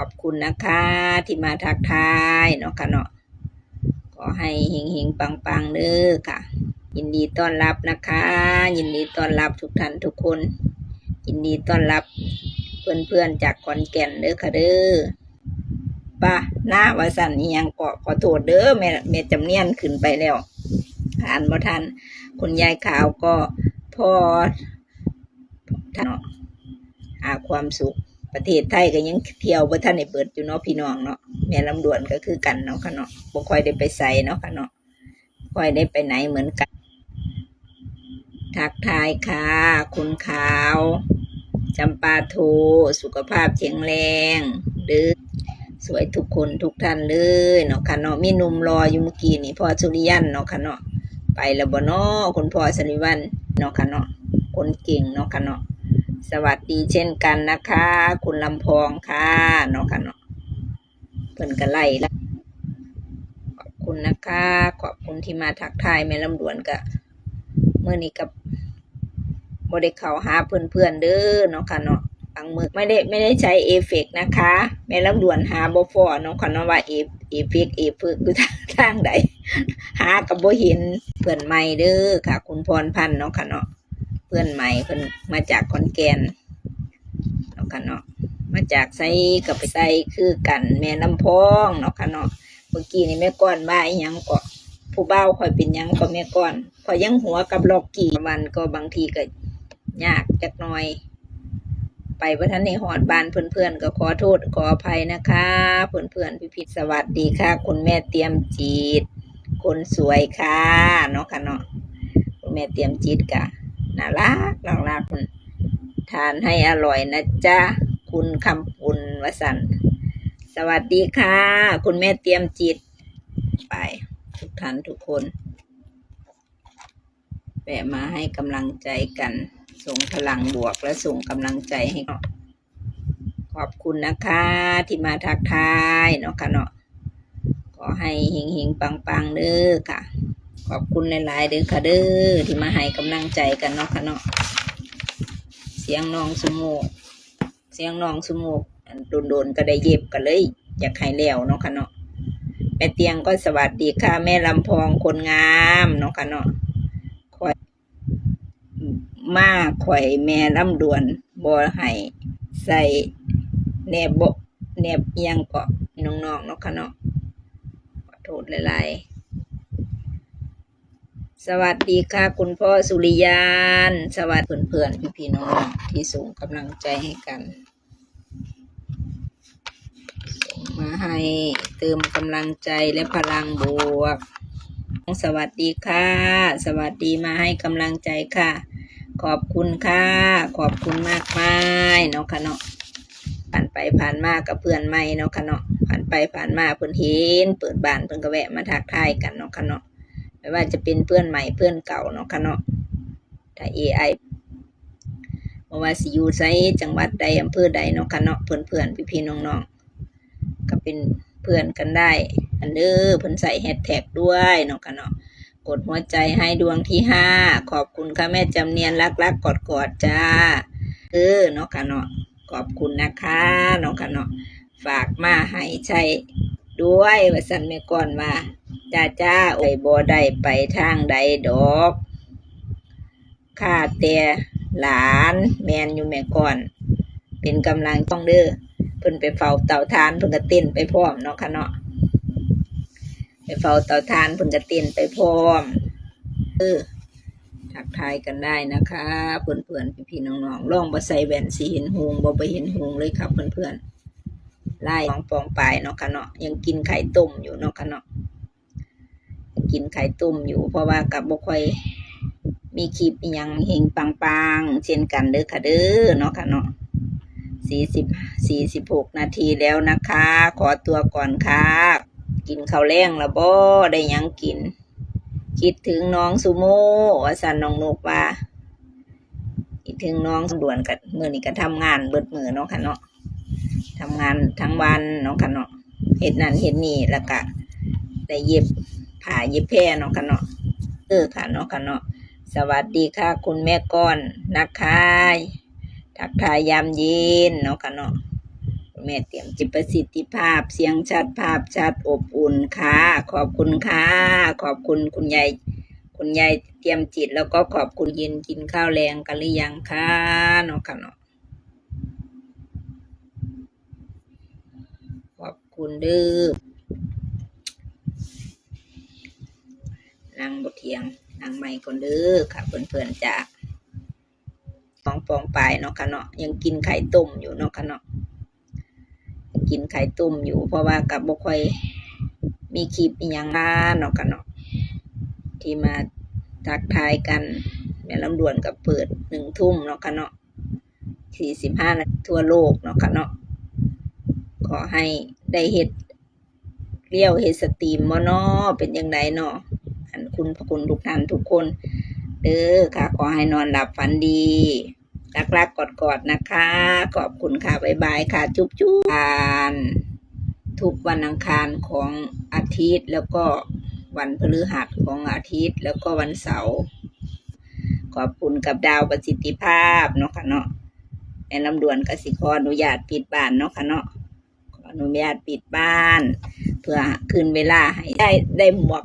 ขอบคุณนะคะ ที่มาทักทายเนาะค่ะเนาะขอให้เฮงเฮงปังปังเด้อค่ะ ยินดีต้อนรับนะคะ ยินดีต้อนรับทุกท่านทุกคน ยินดีต้อนรับเพื่อนๆจากขอนแก่นเด้อค่ะเด้อป้าหน้าวาสันนี่ยังเกาะขอโทษเด้อแม่แม่จำเนียนขึ้นไปแล้วอ่านบ่ทันคุณยายขาวก็พอท่านเนาะหาความสุข ประเทศไทยก็ยังเที่ยวบ่ทันได้เปิดอยู่เนาะพี่น้องเนาะแม่ลำดวนก็คือกันเนาะค่ะเนาะบ่ค่อยได้ไปไสเนาะค่ะเนาะค่อยได้ไปไหนเหมือนกัน ทักทายค่ะ คุณขาวจำปาโทสุขภาพแข็งแรงหรือสวยทุกคนทุกท่านเลยเนาะค่ะเนาะมีหนุ่มรออยู่เมื่อกี้นี่พ่อสุริยันเนาะค่ะเนาะไปแล้วบ่เนาะคุณพ่อสุริวันเนาะค่ะเนาะคนเก่งเนาะค่ะเนาะ สวัสดีเช่นกันนะคะ คุณลำพองค่ะเนาะค่ะเนาะเพิ่นก็ไล่ละขอบคุณนะคะ ขอบคุณที่มาทักทายแม่ลำดวนกะเมื่อนี้กับบ่ได้เขาหาเพื่อนๆเด้อเนาะค่ะเนาะบางมือไม่ได้ไม่ได้ใช้เอฟเฟกต์นะคะ แม่ลำดวนหาบ่ฟอเนาะค่ะเนาะว่าเอฟเอฟเฟกต์เอฟเฟกต์อยู่ทางทางใดหากับบ่เห็นเพื่อนใหม่เด้อค่ะ คุณพรพันธ์เนาะค่ะเนาะ เพื่อนใหม่เพิ่นมาจากขอนแก่นเนาะค่ะเนาะมาจากไสกับไปไสคือกันแม่ลำพองเนาะค่ะเนาะเมื่อกี้นี่แม่ก้อนว่าอยังก็ผู้เบ้าคอยเป็นยังก็แม่ก่อนพอยังหัวกับลอกกี่วันก็บางทีก็ยากจักหน่อย ไปว่าท่านในหอดบานเพื่อนๆก็ขอโทษขออภัยนะคะเพื่อนๆพี่พิษสวัสดีค่ะ คุณแม่เตรียมจีดคนสวยค่ะเนาะค่ะเนาะคุณแม่เตรียมจีดกะ น่ารักน่ารักคุณทานให้อร่อยนะจ๊ะ คุณคำปุณวสันต์สวัสดีค่ะ คุณแม่เตรียมจีดไป ทุกท่านทุกคนแวะมาให้กำลังใจกัน ส่งพลังบวกและส่งกำลังใจให้เนาะขอบคุณนะคะ ที่มาทักทายเนาะค่ะเนาะขอให้เฮงเฮงปังปังๆเด้อค่ะ ขอบคุณหลายๆเด้อค่ะเด้อที่มาให้กำลังใจกันเนาะค่ะเนาะเสียงน้องสมูกเสียงน้องสมูกอันโดนๆก็ได้เย็บกันเลยอยากให้แล้วเนาะค่ะเนาะแม่เตียงก็สวัสดีค่ะ แม่ลำพองคนงามเนาะค่ะเนาะคอยมาข่อยแม่ลำดวนบ่ให้ใส่แนบบแนบเอียงเกาะน้องๆเนาะค่ะเนาะขอโทษหลายๆ สวัสดีค่ะ คุณพ่อสุริยาน สวัสดีเพื่อนๆพี่ๆน้องที่ส่งกำลังใจให้กันมาให้เติมกำลังใจและพลังบวก สวัสดีค่ะ สวัสดีมาให้กำลังใจค่ะ ขอบคุณค่ะ ขอบคุณมากมายเนาะค่ะเนาะผ่านไปผ่านมากับเพื่อนใหม่เนาะค่ะเนาะผ่านไปผ่านมาเพื่อนเห็นเปิดบ้านเพื่อนก็แวะมาทักทายกันเนาะค่ะเนาะ ไม่ว่าจะเป็นเพื่อนใหม่เพื่อนเก่าเนาะค่ะเนาะถ้า AI บ่ว่าสิอยู่ไสจังหวัดใดอำเภอใดเนาะค่ะเนาะเพื่อนเพื่อนพี่พี่ๆน้องๆก็เป็นเพื่อนกันได้ อันเด้อเพิ่นใส่แฮชแท็กด้วยเนาะค่ะเนาะกดหัวใจให้ดวงที่ห้าขอบคุณค่ะแม่จำเนียนรักรักกอดกอดๆจ้าเออเนาะค่ะเนาะขอบคุณนะคะเนาะค่ะเนาะฝากมาให้ใช้ ด้วยว่าสันแม่ก่อนว่าจ้าจ้าโอ้ยบ่ได้ไปทางใดดอกข้าแต่หลานแมนอยู่แม่ก่อน เป็นกำลังต้องเด้อเพิ่นไปเฝ้าเต่าทานเพิ่นก็เต้นไปพร้อมเนาะค่ะเนาะไปเฝ้าเต่าทานเพิ่นก็เต้นไปพร้อมเออทักทายกันได้นะคะเพื่อนๆพี่ๆน้องๆลองบ่ใส่แว่นสิเห็นหงบ่ไปเห็นหงเลยครับเพื่อนๆ ไล่ของปองปลายเนาะค่ะเนาะยังกินไข่ต้มอยู่เนาะค่ะเนาะยังกินไข่ต้มอยู่ เพราะว่ากับบ่ค่อยมีคลิปอิหยังเฮงปังๆเช่นกันเด้อค่ะเด้อเนาะค่ะเนาะสี่สิบสี่สิบหกนาทีแล้วนะคะ ขอตัวก่อนค่ะ กินข้าวแรงล้วบ่ได้ยังกิน คิดถึงน้องซูโม่ว่าสันน้องนกว่าคิดถึงน้องด่วนกับมือนี้ก็ทำงานเบิดมือเนาะค่ะเนาะ ทำงานทั้งวันเนาะค่ะเนาะเห็ดนั่นเห็ดนี่แล้วก็ได้เย็บผ้าเย็บแพรเนาะค่ะเนาะเออค่ะเนาะค่ะเนาะสวัสดีค่ะ คุณแม่ก้อนนะคะทักทายยามเย็นเนาะค่ะเนาะแม่เตรียมจิตประสิทธิภาพเสียงชัดภาพชัดอบอุ่นค่ะ ขอบคุณค่ะ ขอบคุณคุณยายคุณยายเตรียมจิตแล้วก็ขอบคุณเย็นกินข้าวแรงกันหรือยังคะเนาะค่ะเนาะ คุณเด้อนางบทเทียงนางใหม่คนเด้อค่ะเพื่อนๆจ้าฟองปองปลายเนาะค่ะเนาะยังกินไข่ต้มอยู่เนาะค่ะเนาะกินไข่ต้มอยู่ เพราะว่ากับบ่ค่อยมีคลิปอีหยังมาเนาะกันเนาะที่มาทักทายกันแม่ลำดวนกับเปิดหนึ่งทุ่มเนาะกันเนาะสี่สิบห้าทั่วโลกเนาะกันเนาะขอให้ ได้เฮ็ดเลี้ยวเฮ็ดสตรีมบ่เนาะเป็นยังไงเนาะอันคุณพระคุณทุกท่านทุกคน เด้อค่ะ ขอให้นอนหลับฝันดีรักรักกอดกอดๆนะคะ ขอบคุณค่ะ บ๊ายบายค่ะ จุ๊บจุ๊บอ่านทุกวันอังคารของอาทิตย์แล้วก็วันพฤหัสของอาทิตย์แล้วก็วันเสาร์ขอบคุณกับดาวประสิทธิภาพเนาะค่ะเนาะแม่ลำดวนกสิขออนุญาตปิดบ้านเนาะค่ะเนาะ นุญาตปิดบ้าน เพื่อคืนเวลาให้ได้ได้หมวก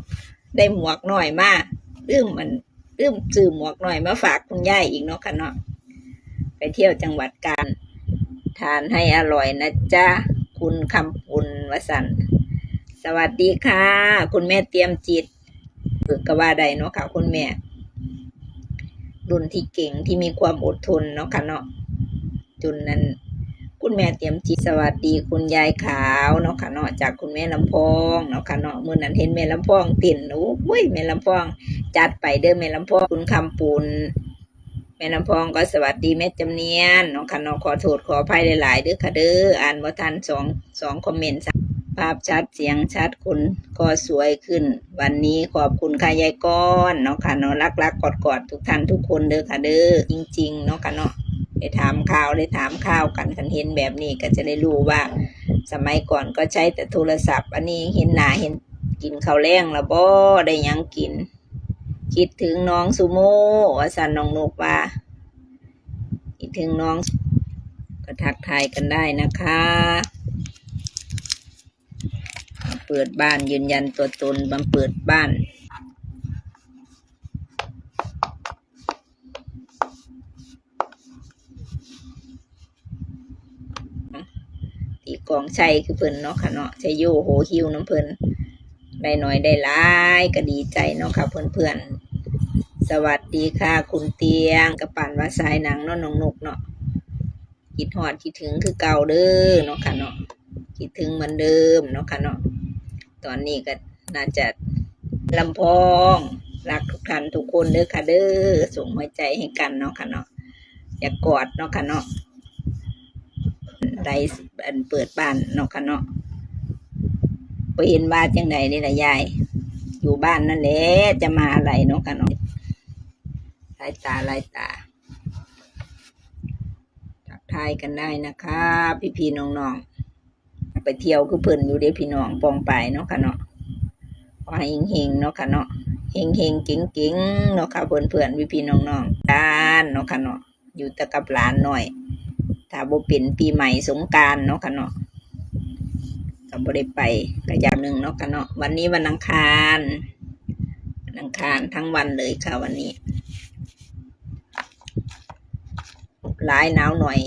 ได้หมวกหน่อยมาลืมมันลืมซื้อหมวกหน่อยมาฝากคุณยายอีกเนาะค่ะเนาะไปเที่ยวจังหวัดกาญทานให้อร่อยนะจ๊ะคุณคำปุณวสันต์สวัสดีค่ะ คุณแม่เตรียมจิตฝึกกว่าใดเนาะค่ะคุณแม่รุ่นที่เก่งที่มีความอดทนเนาะค่ะเนาะจนนั้น คุณแม่เตรียมจิตสวัสดีคุณยายขาวเนาะค่ะเนาะจากคุณแม่ลำพองเนาะค่ะเนาะเมื่อนั้นเห็นแม่ลำพองติ่นโอ้ยแม่ลำพองจัดไปเด้อแม่ลำพองคุณคำปุณแม่น้ำพองก็สวัสดีแม่จำเนียนน้องคันน้อขอโทษขออภัยหลายๆเด้อค่ะเด้ออ่านว่าทันสองสองคอมเมนต์ภาพชัดเสียงชัดคุณก็สวยขึ้น วันนี้ขอบคุณค่ะยายก้อนเนาะค่ะเนาะรักรักกอดกอดๆทุกท่านทุกคนเด้อค่ะเด้อจริง ๆ เนาะค่ะเนาะ ได้ถามข่าวได้ถามข่าวกันกันเห็นแบบนี้ก็จะได้รู้ว่า สมัยก่อนก็ใช้แต่โทรศัพท์ อันนี้เห็นหนาเห็นกินข้าวแรงแล้วบ่ได้ยังกิน คิดถึงน้องซูโม่ว่าสันน้องนกว่าคิดถึงน้องก็ทักทายกันได้นะคะ เปิดบ้านยืนยันตัวตนมาเปิดบ้าน ที่ กองชัยคือเพิ่นเนาะค่ะเนาะชัยโยโหฮิวน้ำเพิ่นได้หน่อยได้หลายก็ดีใจเนาะค่ะเพื่อนเพื่อนๆสวัสดีค่ะคุณเตียงกับปั่นว่าสายหนังเนาะน้องนกเนาะคิดฮอดคิดถึงคือเก่าเด้อเนาะค่ะเนาะคิดถึงเหมือนเดิมเนาะค่ะเนาะตอนนี้ก็น่าจะลำพองรักทุกท่านทุกคนเด้อค่ะเด้อส่งหัวใจให้กันเนาะค่ะเนาะอย่ากอดเนาะค่ะเนาะ ได้อันเปิดบ้านเนาะค่ะเนาะไปเห็นว่าจังใดนี่ละยาย อยู่บ้านนั่นแหละจะมาอะไรเนาะค่ะเนาะลายตาลายตาทักทายกันได้นะคะ พี่พี่ๆน้องๆไปเที่ยวคือเพิ่นอยู่เด้พี่น้องปองไปเนาะค่ะเนาะขอให้เฮงๆเนาะค่ะเนาะเฮงเฮงๆเก่งเก่งเนาะค่ะเพื่อนเพื่อนพี่พี่ๆน้องด้านเนาะค่ะเนาะอยู่ต่กับหลานหน่อย ถ้าบ่เป็นปีใหม่สงการเนาะค่ะเนาะก็บ่ได้ไปก็ยามหนึ่งเนาะค่ะเนาะวันนี้วันอังคารวันอังคารทั้งวันเลยค่ะวันนี้หลายหนาวหน่อย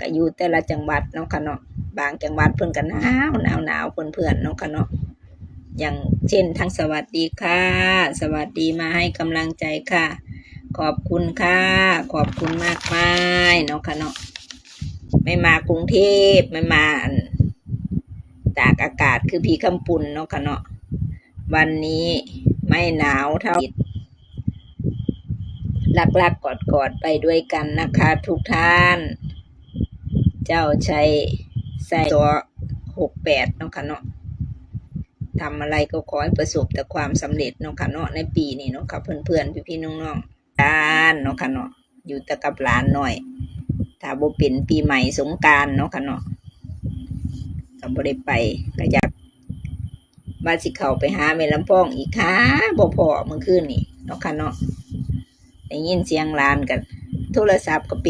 ก็อยู่แต่ละจังหวัดเนาะค่ะเนาะบางจังหวัดเพิ่นก็หนาวหนาวหนาวเพื่อนเพื่อนเนาะค่ะเนาะอย่างเช่นทั้งสวัสดีค่ะ สวัสดีมาให้กำลังใจค่ะ ขอบคุณค่ะ ขอบคุณมากมายเนาะค่ะเนาะ ไม่มากรุงเทพไม่มาอันตากอากาศคือพีคำปุ่นเนาะค่ะเนาะวันนี้ไม่หนาวเท่าลักลักกอดกอดๆไปด้วยกันนะคะ ทุกท่าน เจ้าชัยใส่ตัวหกแปดเนาะค่ะเนาะทำอะไรก็ขอให้ประสบแต่ความสำเร็จเนาะค่ะเนาะในปีนี้เนาะค่ะเพื่อนๆพี่ๆน้องๆด้านเนาะค่ะเนาะอยู่แต่กับหลานหน่อย ถ้าบเป็นปีใหม่สงการเนาะค่ะเนาะก็บ่ได้ไปก็อยากมาสิเขาไปหาแม่ลำพองอีกค่ะบ่พอเมื่อคืนนี่เนาะค่ะเนาะได้ยินเสียงลานกัน โทรศัพท์ก็ปิด